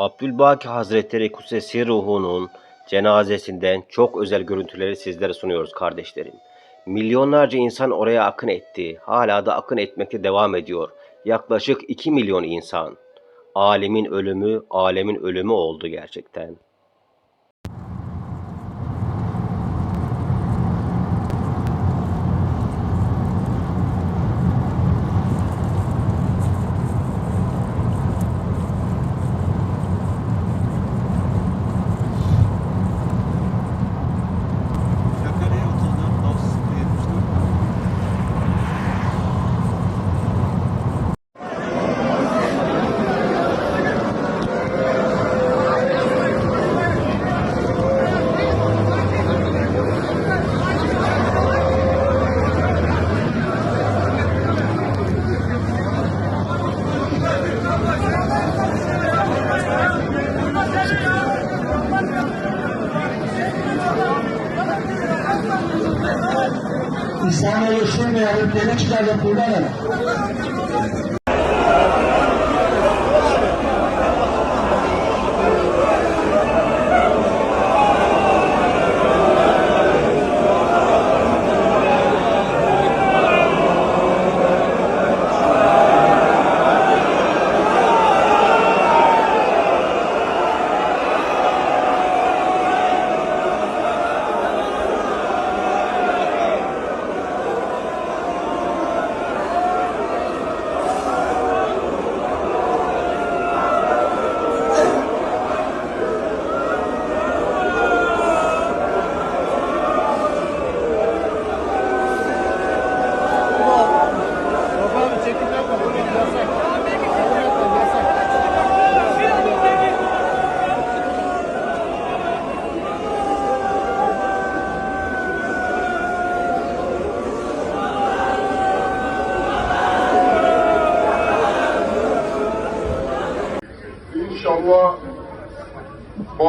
Abdülbaki Hazretleri Kutsesi Ruhu'nun cenazesinden çok özel görüntüleri sizlere sunuyoruz kardeşlerim. Milyonlarca insan oraya akın etti. Hala da akın etmekte devam ediyor. Yaklaşık 2 milyon insan. Alemin ölümü, alemin ölümü oldu gerçekten. İslam'a yaşamayalım, geri çıkardık buradan.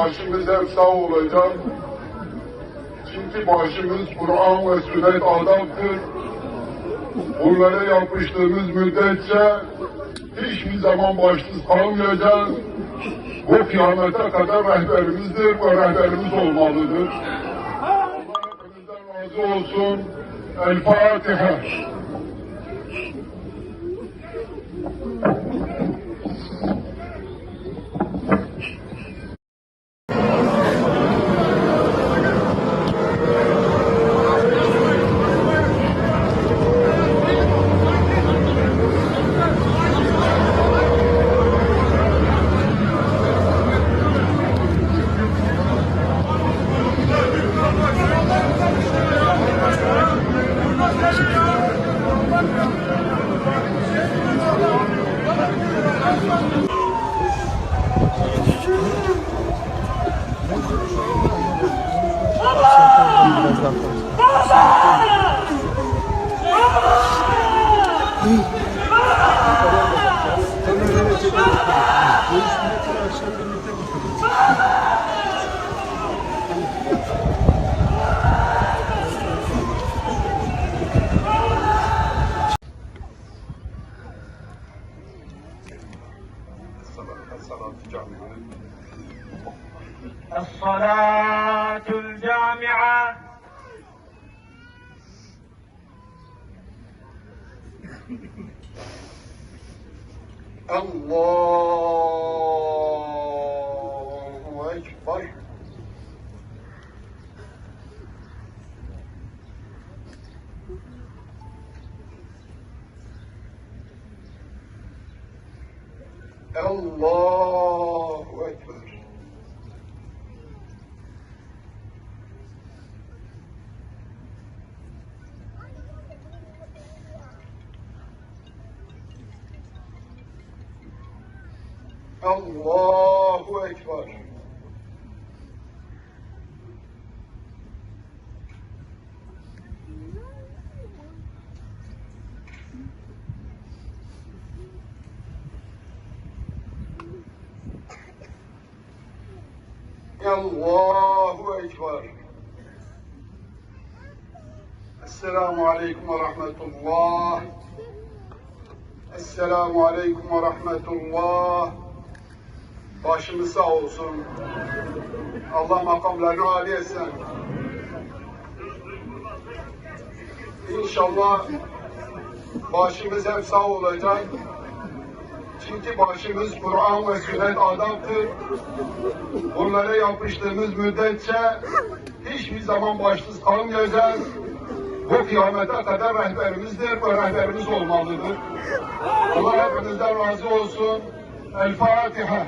Başımız hep sağ olacak. Çünkü başımız Kur'an ve sünnet adamdır. Bunlara yapıştığımız müddetçe hiçbir zaman başsız kalmayacağız. Bu kıyamete kadar rehberimizdir ve rehberimiz olmalıdır. Allah hepinizden razı olsun. El Fatiha. Allahu Ekber. Allahu Ekber. Allahu Ekber. Allahu Ekber. Esselamu Aleyküm ve Rahmetullah. Esselamu Aleyküm ve Rahmetullah. Başımız sağ olsun. Allah makamlarını âli etsin. İnşallah başımız hep sağ olacak. Çünkü başımız Kur'an ve sünnet adamdır. Bunlara yapıştığımız müddetçe hiçbir zaman başsız kalmayacağız. Bu kıyamete kadar rehberimizdir ve rehberimiz olmalıdır. Allah hepinizden razı olsun. El Fatiha.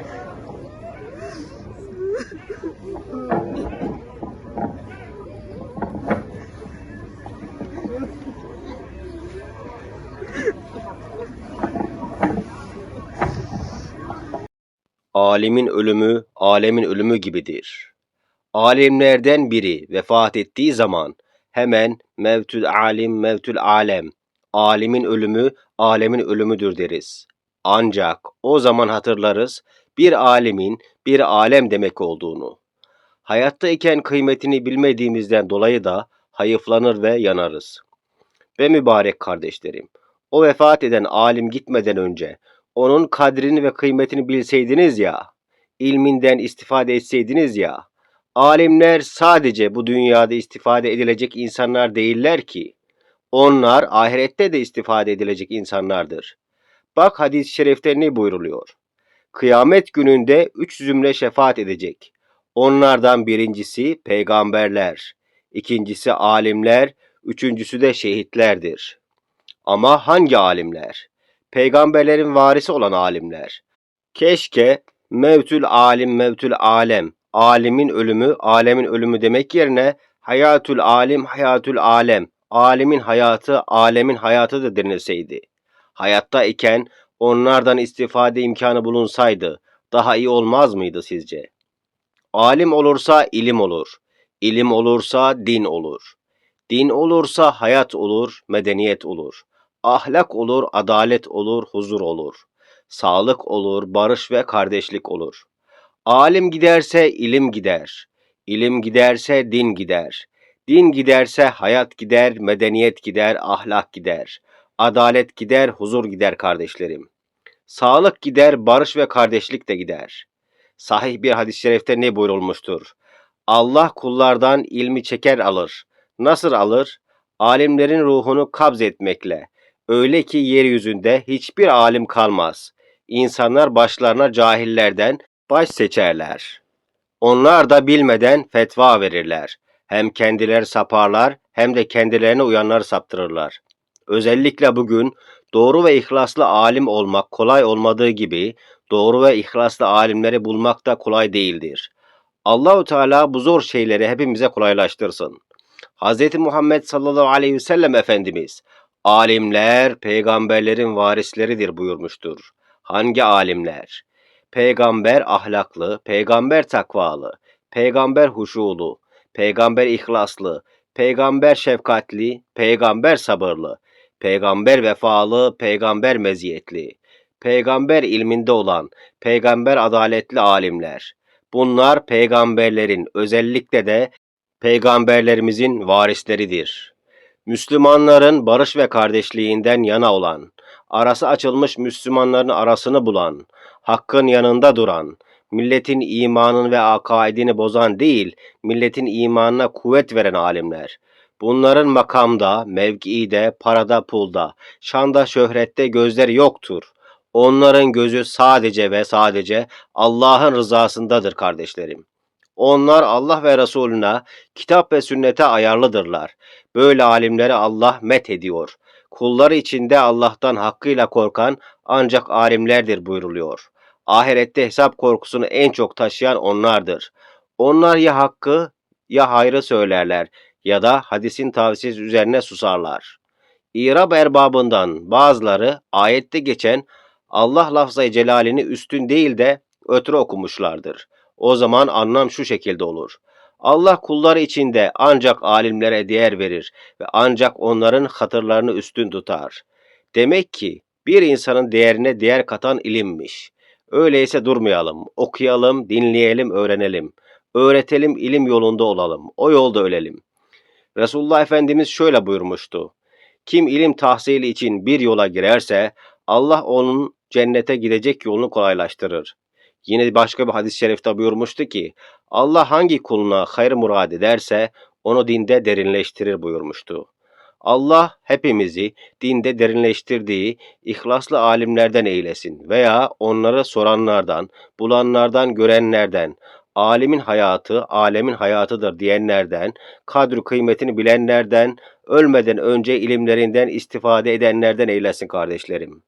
Alimin ölümü, alemin ölümü gibidir. Alimlerden biri vefat ettiği zaman hemen mevtül alim, mevtül alem, alimin ölümü, alemin ölümüdür deriz. Ancak o zaman hatırlarız bir alimin bir alem demek olduğunu. Hayatta iken kıymetini bilmediğimizden dolayı da hayıflanır ve yanarız. Ve mübarek kardeşlerim, o vefat eden alim gitmeden önce onun kadrini ve kıymetini bilseydiniz ya, ilminden istifade etseydiniz ya, alimler sadece bu dünyada istifade edilecek insanlar değiller ki, onlar ahirette de istifade edilecek insanlardır. Bak hadis-i şerifte ne buyruluyor? Kıyamet gününde üç zümre şefaat edecek. Onlardan birincisi peygamberler, ikincisi alimler, üçüncüsü de şehitlerdir. Ama hangi alimler? Peygamberlerin varisi olan alimler. Keşke mevtül alim mevtül alem, alimin ölümü, alemin ölümü demek yerine hayatül alim, hayatül alem, alimin hayatı, alemin hayatıdır denilseydi. Hayatta iken onlardan istifade imkanı bulunsaydı daha iyi olmaz mıydı sizce? Alim olursa ilim olur. İlim olursa din olur. Din olursa hayat olur, medeniyet olur. Ahlak olur, adalet olur, huzur olur. Sağlık olur, barış ve kardeşlik olur. Alim giderse ilim gider. İlim giderse din gider. Din giderse hayat gider, medeniyet gider, ahlak gider. Adalet gider, huzur gider kardeşlerim. Sağlık gider, barış ve kardeşlik de gider. Sahih bir hadis-i şerifte ne buyurulmuştur? Allah kullardan ilmi çeker alır. Nasıl alır? Alimlerin ruhunu kabz etmekle. Öyle ki yeryüzünde hiçbir alim kalmaz. İnsanlar başlarına cahillerden baş seçerler. Onlar da bilmeden fetva verirler. Hem kendileri saparlar hem de kendilerine uyanları saptırırlar. Özellikle bugün doğru ve ihlaslı alim olmak kolay olmadığı gibi doğru ve ihlaslı alimleri bulmak da kolay değildir. Allahu Teala bu zor şeyleri hepimize kolaylaştırsın. Hz. Muhammed sallallahu aleyhi ve sellem Efendimiz alimler peygamberlerin varisleridir buyurmuştur. Hangi alimler? Peygamber ahlaklı, peygamber takvalı, peygamber huşulu, peygamber ihlaslı, peygamber şefkatli, peygamber sabırlı, peygamber vefalı, peygamber meziyetli, peygamber ilminde olan, peygamber adaletli alimler. Bunlar peygamberlerin özellikle de peygamberlerimizin varisleridir. Müslümanların barış ve kardeşliğinden yana olan, arası açılmış Müslümanların arasını bulan, hakkın yanında duran, milletin imanını ve akaidini bozan değil, milletin imanına kuvvet veren alimler. Bunların makamda, mevkiide, parada, pulda, şanda, şöhrette gözleri yoktur. Onların gözü sadece ve sadece Allah'ın rızasındadır kardeşlerim. Onlar Allah ve Resulüne, kitap ve sünnete ayarlıdırlar. Böyle alimleri Allah met ediyor. Kulları içinde Allah'tan hakkıyla korkan ancak alimlerdir buyruluyor. Ahirette hesap korkusunu en çok taşıyan onlardır. Onlar ya hakkı ya hayrı söylerler ya da hadisin tavsiyesi üzerine susarlar. İrab erbabından bazıları ayette geçen Allah lafzayı celalini üstün değil de ötürü okumuşlardır. O zaman anlam şu şekilde olur. Allah kulları içinde ancak alimlere değer verir ve ancak onların hatırlarını üstün tutar. Demek ki bir insanın değerine değer katan ilimmiş. Öyleyse durmayalım, okuyalım, dinleyelim, öğrenelim. Öğretelim, ilim yolunda olalım. O yolda ölelim. Resulullah Efendimiz şöyle buyurmuştu. Kim ilim tahsili için bir yola girerse Allah onun cennete gidecek yolunu kolaylaştırır. Yine başka bir hadis-i şerifte buyurmuştu ki Allah hangi kuluna hayır murad ederse onu dinde derinleştirir buyurmuştu. Allah hepimizi dinde derinleştirdiği ihlaslı alimlerden eylesin veya onları soranlardan, bulanlardan, görenlerden, alimin hayatı alemin hayatıdır diyenlerden, kadr kıymetini bilenlerden, ölmeden önce ilimlerinden istifade edenlerden eylesin kardeşlerim.